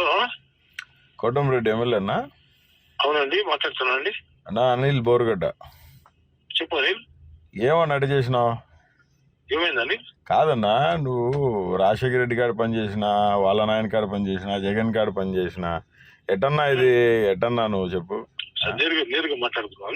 Hello Kotamreddy ఎమ్మెల్యేనా అవునండి మాట్లాడుతున్నానండి. అన్నా అనిల్ బోరుగడ్డ. చెప్పు అనిల్. ఏమన్నా అడి చేసినావు? ఏమైందండి? కాదన్నా నువ్వు రాజశేఖర రెడ్డి కాడ పని చేసిన వాళ్ళ నాయన కాడ పని చేసిన జగన్ కాడ పని చేసిన ఎటన్నా ఇది ఎటన్నా నువ్వు చెప్పు. నేరుగా నేరుగా మాట్లాడుతున్నావు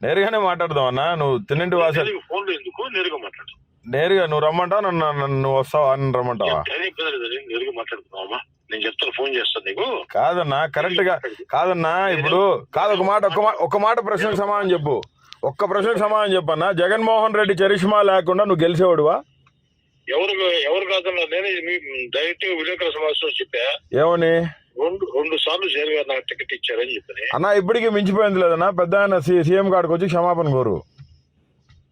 నేరుగానే మాట్లాడదాం అన్నా నువ్వు తిన్నింటి వాస ఫోన్లో ఎందుకు? నేరుగా మాట్లాడు. నేరుగా నువ్వు రమ్మంటావా? నన్ను నన్ను నువ్వు వస్తావా? అని రమ్మంటావా అదే కుదరదు నేరుగా మాట్లాడుతున్నావమ్మా నేను చెప్తాను ఫోన్ చేస్తాను నీకు? కాదన్నా కరెక్ట్గా కాదన్నా ఇప్పుడు కాదు ఒక మాట ఒక మాట ఒక మాట ప్రశ్నకు సమాధానం చెప్పు. ఒక్క ప్రశ్నకు సమాధానం చెప్పన్నా జగన్మోహన్ రెడ్డి చరిష్మా లేకుండా నువ్వు గెలిచేవాడువా? ఎవరు ఎవరు కాదన్నా నేనే డైరెక్ట్ విలేకరుల సమావేశంలో చెప్పా. ఏమని? రెండు రెండు సార్లు నాకు టికెట్ ఇచ్చారని చెప్పని. అన్నా ఇప్పటికీ మించిపోయింది లేదన్నా పెద్ద ఆయన సీఎం కాడికి వచ్చి క్షమాపణ కోరు.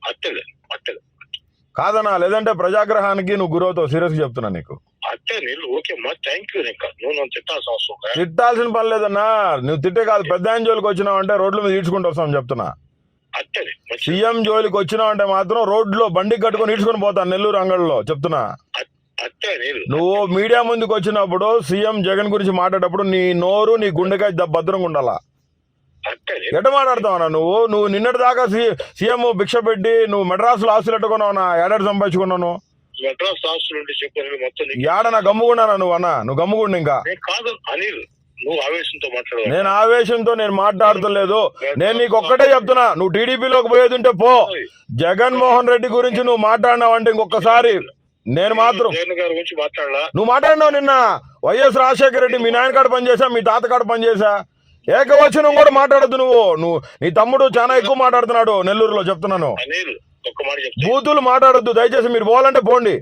అట్టలే అట్టలే కాదన్నా లేదంటే ప్రజాగ్రహానికి నువ్వు గురవుతావు సీరియస్గా చెప్తున్నా నీకు. అట్టే నీళ్ళు ఓకే అమ్మా థ్యాంక్ యూ ఇంకా నువ్వు నన్ను తిట్టాల్సిన అవసరం. తిట్టాల్సిన పని లేదన్నా. నువ్వు తిట్టే కాదు పెద్ద ఆయన జోలికి వచ్చినావు అంటే రోడ్ల మీద ఈడ్చుకుంటూ వస్తాం చెప్తున్నా. సీఎం జోలికి వచ్చినావు అంటే మాత్రం రోడ్లో బండి కట్టుకొని ఈడ్చుకొని పోతాను నెల్లూరు అంగడిలో చెప్తున్నా. నువ్వు మీడియా ముందుకు వచ్చినప్పుడు సీఎం జగన్ గురించి మాట్లాడేటప్పుడు నీ నోరు నీ గుండెకాయ భద్రంగా ఉండాలా? ఎట మాట్లాడతావనా నువ్వు? నువ్వు నిన్నటి దాకా సీఎం భిక్ష పెట్టి నువ్వు మెడ్రాసులో ఆస్తులు ఎట్టుకున్నావు ఏడాది సంపాదించుకున్నాను మెడ్రాస్ హాస్టల్ నుండి చెప్పాను మొత్తం ఏడ నా నువ్వు అన్న? నువ్వు గమ్ముకుండు ఇంకా. నేను కాదు అనిల్ నువ్వు ఆవేశంతో మాట్లాడవు? నేను ఆవేశంతో నేను మాట్లాడతలేదు. నేను నీకు ఒక్కటే చెప్తున్నా నువ్వు టీడీపీలోకి పోయేది ఉంటే పో. జగన్మోహన్ రెడ్డి గురించి నువ్వు మాట్లాడినావు అంటే ఇంకొకసారి నేను మాత్రం నువ్వు మాట్లాడినావు నిన్న. వైఎస్ రాజశేఖర రెడ్డి మీ నాయన కాడ పనిచేసా మీ తాత కాడ పనిచేసా. ఏకవచనం కూడా మాట్లాడద్దు నువ్వు. నువ్వు నీ తమ్ముడు చాలా ఎక్కువ మాట్లాడుతున్నాడు నెల్లూరులో చెప్తున్నాను. ఒక్క మాట చెప్తా బూతులు మాట్లాడొద్దు దయచేసి మీరు పోవాలంటే పోండి.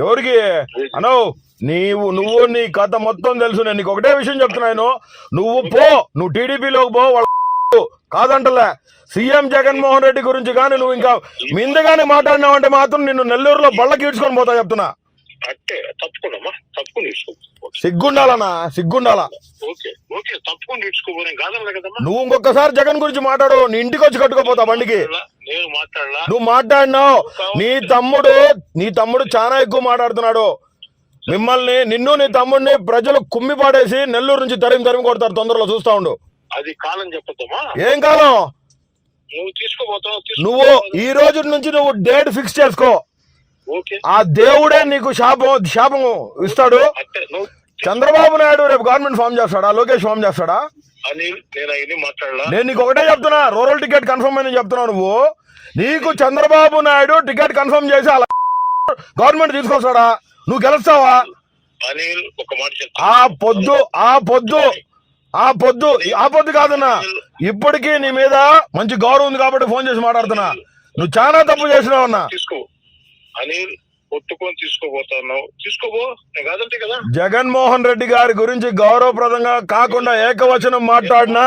ఎవరికి? అనో నీవు నువ్వు నీ కథ మొత్తం తెలుసు. నేను నీకు ఒకటే విషయం చెప్తున్నాను నువ్వు పో నువ్వు టీడీపీలోకి పో వాళ్ళ కాదంటలే. సీఎం జగన్మోహన్ రెడ్డి గురించి కానీ నువ్వు ఇంకా మిందగానే మాట్లాడినావు అంటే మాత్రం నిన్ను నెల్లూరులో బళ్ళకి ఈడ్చుకొని పోతా చెప్తున్నా. అట్టే తప్పకుండా తప్పకుండా తీసుకో సిగ్గుండాలనా? సిగ్గుండాలా? ఓకే ఓకే తప్పకుండా నేను కాదన్నా కదమ్మా. నువ్వు ఇంకొకసారి జగన్ గురించి మాట్లాడు నీ ఇంటికి వచ్చి కట్టుకోపోతా బండికి. నేను మాట్లాడలా. నువ్వు మాట్లాడినావు. నీ తమ్ముడు నీ తమ్ముడు చాలా ఎక్కువ మాట్లాడుతున్నాడు. మిమ్మల్ని నిన్ను నీ తమ్ముడిని ప్రజలు కుమ్మి పాడేసి నెల్లూరు నుంచి తరిమి తరిమి కొడతారు తొందరలో చూస్తా ఉండు. అది కాలం చెప్పద్దమ్మా. ఏం కాలం? నువ్వు తీసుకోబోతావు నువ్వు ఈ రోజు నుంచి నువ్వు డేట్ ఫిక్స్ చేసుకో. ఆ దేవుడే నీకు శాపం శాపం ఇస్తాడు. చంద్రబాబు నాయుడు రేపు గవర్నమెంట్ ఫామ్ చేస్తాడా? లోకేష్ ఫామ్ చేస్తాడా? నేను నీకు ఒకటే చెప్తున్నా రూరల్ టికెట్ కన్ఫర్మ్ అని చెప్తున్నావు నువ్వు. నీకు చంద్రబాబు నాయుడు టికెట్ కన్ఫర్మ్ చేసి అలా గవర్నమెంట్ తీసుకొస్తాడా? నువ్వు గెలుస్తావా? ఆ పొద్దు ఆ పొద్దు ఆ పొద్దు ఆ పొద్దు కాదన్నా. ఇప్పటికీ నీ మీద మంచి గౌరవం ఉంది కాబట్టి ఫోన్ చేసి మాట్లాడుతున్నా. నువ్వు చాలా తప్పు చేసినావు అన్నా తీసుకో. అనిల్ కొట్టుకొని తీసుకోబోతున్నావు. తీసుకోబో కాదంటే కదా. జగన్మోహన్ రెడ్డి గారి గురించి గౌరవప్రదంగా కాకుండా ఏకవచనం మాట్లాడినా.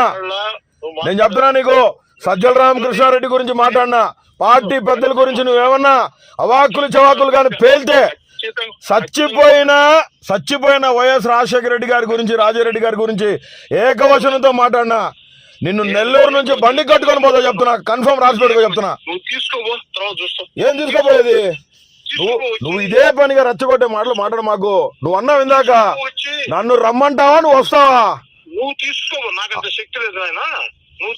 నేను చెప్తున్నా నీకు. సజ్జల రామకృష్ణారెడ్డి గురించి మాట్లాడినా. పార్టీ పెద్దల గురించి నువ్వేమన్నా అవాక్కులు చవాకులు కానీ పేల్తే చచ్చిపోయిన చచ్చిపోయిన వైఎస్ రాజశేఖర రెడ్డి గారి గురించి రాజారెడ్డి గారి గురించి ఏకవచనంతో మాట్లాడినా. నిన్ను నెల్లూరు నుంచి బండి కట్టుకొని పోతా చెప్తున్నా. కన్ఫర్మ్ రాసి పెట్టుకో చెప్తున్నా ఏం తీసుకోపోయేది నువ్వు ఇదే పనిగా రెచ్చగొట్టే మాటలు మాట్లాడు మాకు. నువ్వు అన్నావు ఇందాక నన్ను రమ్మంటావా నువ్వు వస్తావా? నువ్వు తీసుకోబో నాకంత శక్తి లేదు ఆయన నువ్వు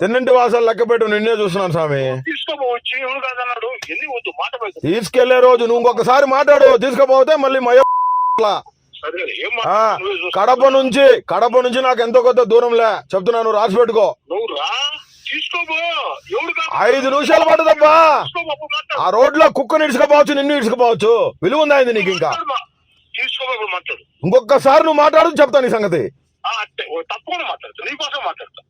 తిన్నింటి వాసాలు లెక్క పెట్టు నిన్నే చూస్తున్నాను స్వామి. తీసుకెళ్ళే రోజు నువ్వు ఇంకొకసారి మాట్లాడు తీసుకుపోతే మళ్ళీ మయ. కడప నుంచి కడప నుంచి నాకు ఎంతో కొత్త దూరంలే. చెప్తున్నాను రాసి పెట్టుకో. నువ్వు రా. తీసుకోబో ఐదు నిమిషాలు తప్ప ఆ రోడ్లో కుక్క నిడుచుకోవచ్చు నిన్ను ఇడుచుకోవచ్చు విలువ ఉందా నీకు ఇంకా. ఇంకొకసారి నువ్వు మాట్లాడు చెప్తాను ఈ సంగతి. తప్పకుండా నీకోసం మాట్లాడతా.